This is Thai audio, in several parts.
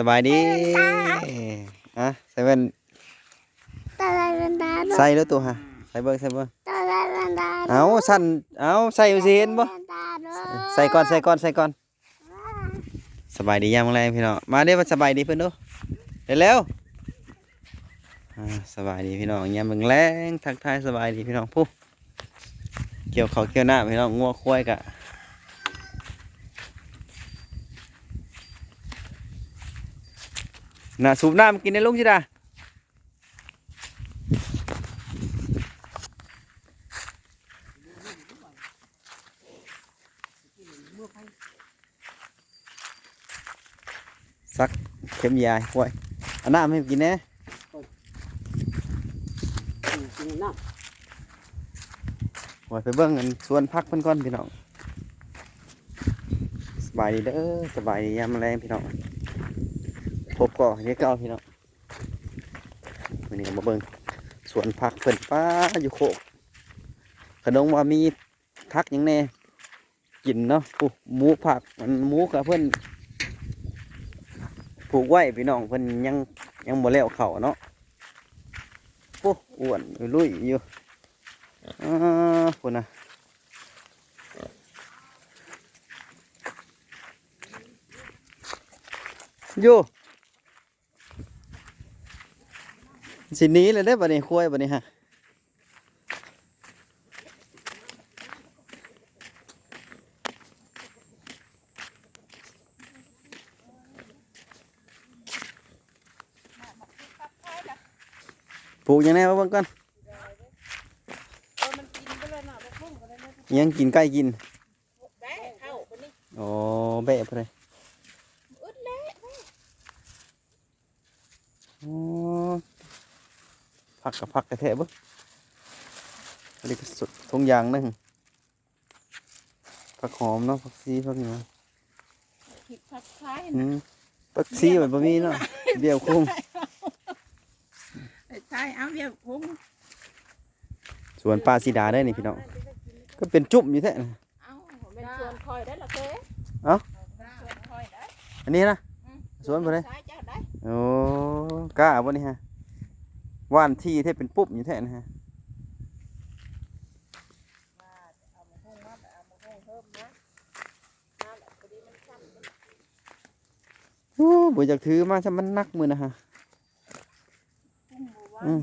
สบายดีอะใส่แว่นตาลาลันดาใส่แล้วตัวฮะใส่เบิ่งใส่เบิ่งตาลาลันดาเอาสั่นเอาใส่สิเห็นบ่ใส่ก่อนใส่ก่อนใส่ก่อนสบายดียามมื้อแรงพี่น้องมาเด้อมาสบายดีเพิ่นดูเร็วๆอ่าสบายดีพี่น้องยามมื้อแรงทักทายสบายดีพี่น้องผู้เกี่ยวข้าวเกี่ยวหน้าพี่น้องงัวควายกะ น่ะสูบน้ำกินในลุงจิดาซักเข็มยาให้ป่วยอาน้ำให้กินแหน่กินน้ป่วยไปเบิ่งกันสวนพักเพิ่นก่อนพี่น้อง สบายดีเด้อสบายดียามแรงพี่น้อง พบก่อเยอะเก่าพี่น้องวันนี้ก็มาเบิ่งสวนพักเพิ่นป้าอยู่โคกขนมว่ามีพักยังแน่กินเนาะผู้หมูผักมันหมูกับเพิ่นผูกไว้พี่น้องเพิ่อนยังยังบ่แล้วเข่าเนาะโอ้อ้วนลุยอยู่อ่าคุณนะอยู่ สิหนี้เลยได้อบัดนี้คุยบัดนี้ฮะปลูกยังไงมาเบิ่งก่อนำเออมันกินไปเลยน่ะบ่พุ่งก็ได้เลยยังกินใกล้กินแบะเข้าไปนี่อ๋อแบะไปเลยอึดเละอ๋ อผักกับผักกระเทะเบึ้งอันนี้ก็สุดทงยางหนึงผักหอมเนาะผักซีผักหยังผิดทักคล้ายอืมผักซีแบบบะมีเนาะเดี่ยวคุ้งใช่เอาเดียวพุ่งสวนปลาสีดาได้อนี่พี่น้องก็เป็นจุ่มอยู่แท้นะเอาเป็นชวนคอยได้ละเคยเอ้าชวนคอยได้อันนี้นะสวนบ่ได้ซ้ายเจ้าได้โอ้กล้าบ่นี่ฮะ ว่านที่ที่เป็นปุ๊บอยู่แท้นะฮะเอามาพุ่งมาเอามาพุ่งเพิ่มนะน้ำแบบพอดีมันสั่นมันโอ้บ่อยากถือมาซะมันหนักมือนะฮะพุ่งบ่ว่าอืม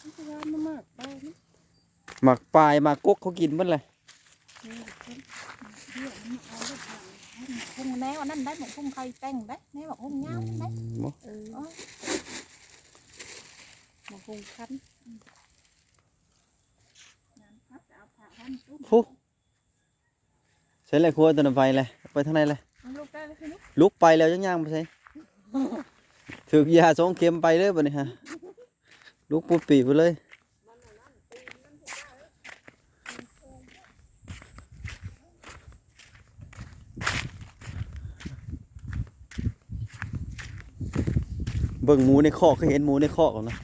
มันจะว่ามันมากไปนี่หมักปลายหมักกกเขากินเบิดเลยนี่พุ่งเดี๋ยวมันเอาได้ทางพุ่งแนวอันนั้นได้หมกพุ่งใครแต่งได้แนวบอกพุ่งเงาได้บ่เออ หมกพุ่งคันงานพัดเอาผ้าพันตุ้มผู้ใช้ไรครัวตัวนั้นไปเลยไปทางไหนเลยมันลูกได้แล้วใช่ไหมลุกไปแล้วยังย่างไปใช่ถือยาสองเข็มไปเลยบัดนี้ฮะลุกปุ๊บปีไปเลยเบิ่งหมูในคอกเคยเห็นหมูในคอกก่อนนะ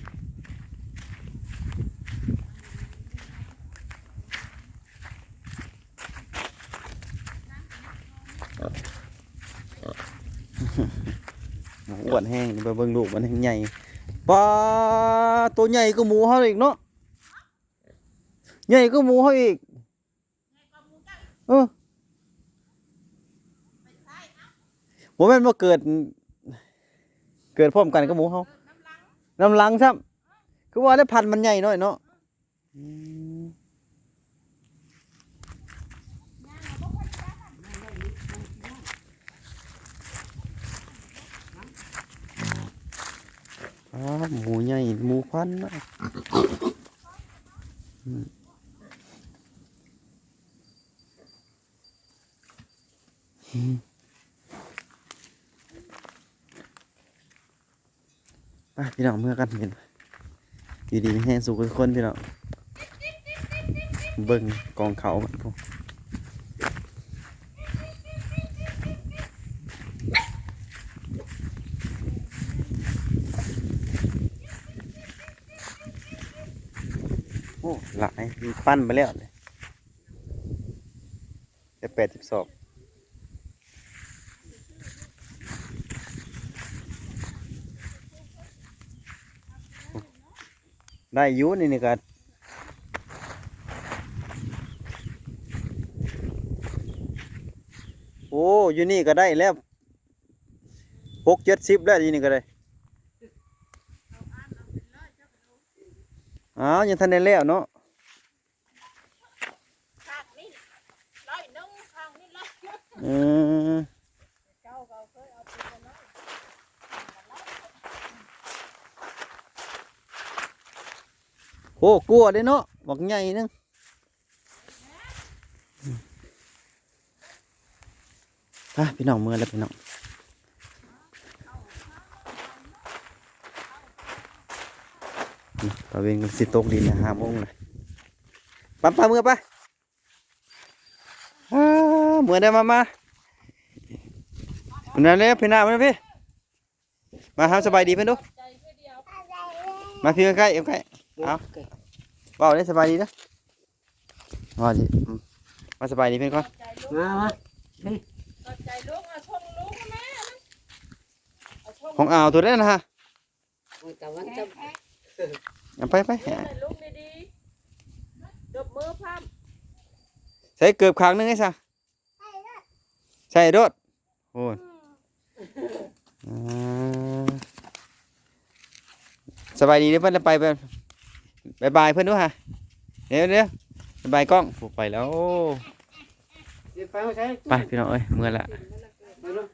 มูอ้วนแห้งนี่ไปเบิ่งลูกมันแห้งใหญ่ปลาตัวใหญ่ก็หมูเขาอีกเนาะใหญ่ก็หมูเขาอีกเออผมแม่นว่าเกิด เกิดพร้อมกันกับหมูเขาน้ำลังซ้ำคือว่าได้พันธุ์มันใหญ่หน่อยเนาะ อืมอ่าหมูใหญ่หมูพันนะอืมอืมไปพี่น้องเมื่อกันเห็นอยู่ดีมีแห้งสุขทุกคนพี่น้องเบิ่งกองเขาพวก โอ้หลายมันปั้นไปแล้วเลยแต่แปดสิบสองได้ยุนี่นี่กันโอ้ยูนี่ก็ได้แล้วหกเจ็ดสิบแล้วยูนี่ก็ได้ อ้าวยังทันได้แล้วเนาะข้างนี่ร้อยหนึงข้างนี่ร้อยหนึ่งอืมเจ้าก็เคยเอาไปกันเนาะโอ้กลัวเด้เนาะบอกใหญ่นึงอะพี่น้องเมื่อแล้วพี่น้องนี่ ตะเวนกันสิตกดินนะห้าโมงเลยปั๊มปั๊มเมื่อปะอ่าเมื่อได้มามาวันนั้นเลยพี่นามาพี่มาครับสบายดีเพื่อนดูใจแค่เดียวมาพี่ใกล้ๆใกล้ๆเอาเบาได้สบายดีนะว่าสิอืมมาสบายดีเพื่อนก่อนใจลูกมามาเอาใจลูกเอาชงลูกแม่เอาชงของอ่าวตัวนั้นนะฮะ เอาตะวันจะเอาไปไปเดี๋ยวให้ลูกดีๆดบมือพร้ำใส่เกือบครั้งหนึงไอ้ซะใส่รถโอ้ยอ่าสบายดีเด้อเพื่อนแล้วไปไปบายบายเพื่อนด้วยฮะเดี๋ยวเดี๋ยวบายบายกล้องผูกไปแล้วเดี๋ยวไปเอาใช้ไปพี่น้องเอ้ยเมื่อละไปลูก